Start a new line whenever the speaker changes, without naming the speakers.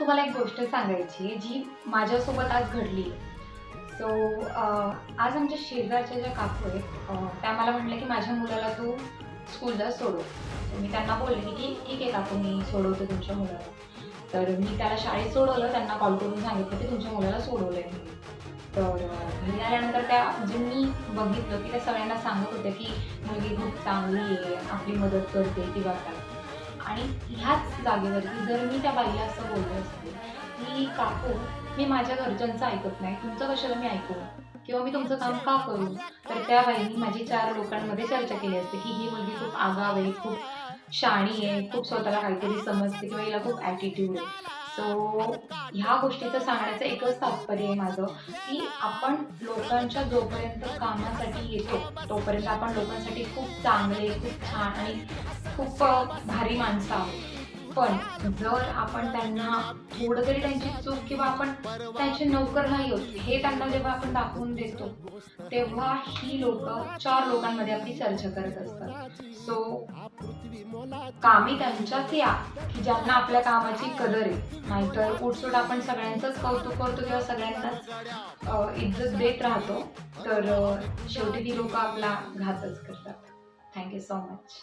तुम्हाला एक गोष्ट सांगायची आहे जी माझ्यासोबत आज घडली सो आज आमच्या शेजारच्या ज्या काकू आहेत त्या मला म्हटलं की माझ्या मुलाला तू स्कूलला सोडव. So मी त्यांना बोलले की ठीक आहे काकू मी सोडवते तुमच्या मुलाला. तर मी त्याला शाळेत सोडवलं त्यांना कॉल करून सांगितलं की तुमच्या मुलाला सोडवलं आहे तर घरी आल्यानंतर त्या म्हणजे मी बघितलं की त्या सगळ्यांना सांगत होत्या की मुलगी खूप चांगली आहे आपली मदत करते किंवा काय. आणि ह्याच जागेवरती जर मी त्या बाईला असं बोलले असते की काकू मी माझ्या घरच्यांचं ऐकत नाही तुमचं कशाला मी ऐकू? किंवा मी तुमचं काम का करू? तर त्या बाईंनी माझी चार लोकांमध्ये चर्चा केली असते की ही मुलगी खूप आगाव आहे खूप शाणी आहे खूप स्वतःला काहीतरी समजते किंवा हिला खूप ॲटिट्यूड आहे. सो ह्या गोष्टीचं सांगण्याचं एकच तात्पर्य आहे माझं की आपण लोकांच्या जोपर्यंत कामासाठी येतो तोपर्यंत आपण लोकांसाठी खूप चांगले खूप छान आणि खूप भारी माणसं आहोत. पण जर आपण त्यांना थोडं तरी त्यांची चूक किंवा आपण त्यांचे नोकर नाही होत हे त्यांना जेव्हा आपण दाखवून देतो तेव्हा ही लोक चार लोकांमध्ये आपली चर्चा करत असतात. सो कामी त्यांच्याच या की ज्यांना आपल्या कामाची कदर आहे. नाहीतर उठसूट आपण सगळ्यांचंच कौतुक करतो किंवा सगळ्यांनाच इज्जत देत राहतो. तर शेवटी ती लोक आपला घातच करतात. Thank you so much